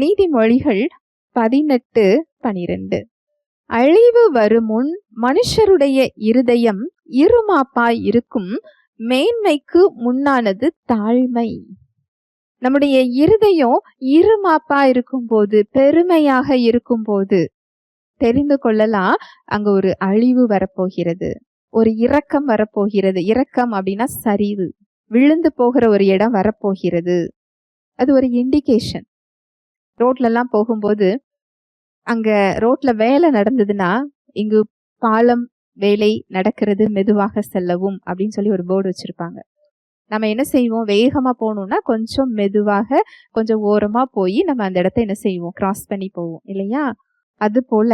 நீதிமொழிகள் பதினெட்டு பனிரெண்டு. அழிவு வருமுன் மனுஷருடைய இருதயம் இருமாப்பாய் இருக்கும் மேன்மைக்கு முன்னானது தாழ்மை. நம்முடைய இருதயம் இருமாப்பா இருக்கும்போது பெருமையாக இருக்கும்போது தெரிந்து கொள்ளலாம் அங்க ஒரு அழிவு வரப்போகிறது. ஒரு இரக்கம் வரப்போகிறது. இரக்கம் அப்படின்னா சரிவு. விழுந்து போகிற ஒரு இடம் வரப்போகிறது. அது ஒரு இண்டிகேஷன் ரோட்லலாம் போகும்போது அங்கே ரோட்ல வேலை நடந்ததுன்னா இங்கு பாலம் வேலை நடக்கிறது மெதுவாக செல்லவும் அப்படின்னு சொல்லி ஒரு போர்டு வச்சுருப்பாங்க. நம்ம என்ன செய்வோம்? வேகமாக போகணும்னா கொஞ்சம் மெதுவாக கொஞ்சம் ஓரமாக போய் நம்ம அந்த இடத்த என்ன செய்வோம்? கிராஸ் பண்ணி போவோம் இல்லையா? அது போல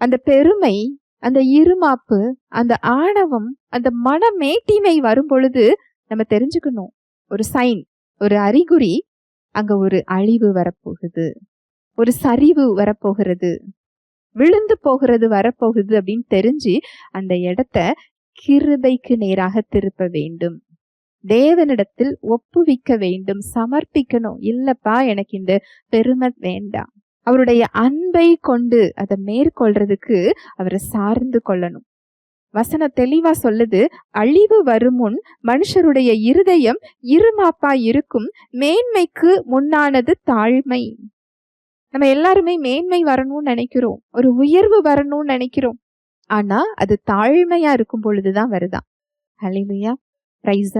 அந்த பெருமை அந்த இருமாப்பு அந்த ஆணவம் அந்த மனமேட்டிமை வரும் பொழுது நம்ம தெரிஞ்சுக்கணும். ஒரு சைன் ஒரு அறிகுறி அங்க ஒரு அழிவு வரப்போகுது. ஒரு சரிவு வரப்போகிறது. விழுந்து போகிறது வரப்போகுது அப்படின்னு தெரிஞ்சு அந்த இடத்த கிருபைக்கு நேராக திருப்ப வேண்டும். தேவனிடத்தில் ஒப்புவிக்க வேண்டும். சமர்ப்பிக்கணும். இல்லப்பா எனக்கு இந்த பெருமை வேண்டாம். அவருடைய அன்பை கொண்டு அதை மேற்கொள்றதுக்கு அவரை சார்ந்து கொள்ளணும். வசனம் தெளிவா சொல்லுது அழிவு வருமுன் மனுஷருடைய இருதயம் இருமாப்பா இருக்கும் மேன்மைக்கு முன்னானது தாழ்மை. நம்ம எல்லாருமே மேன்மை வரணும்னு நினைக்கிறோம் ஒரு உயர்வு வரணும்னு நினைக்கிறோம். ஆனா அது தாழ்மையா இருக்கும் பொழுதுதான் வருதான். ஹலிலுயா பிரைஸ்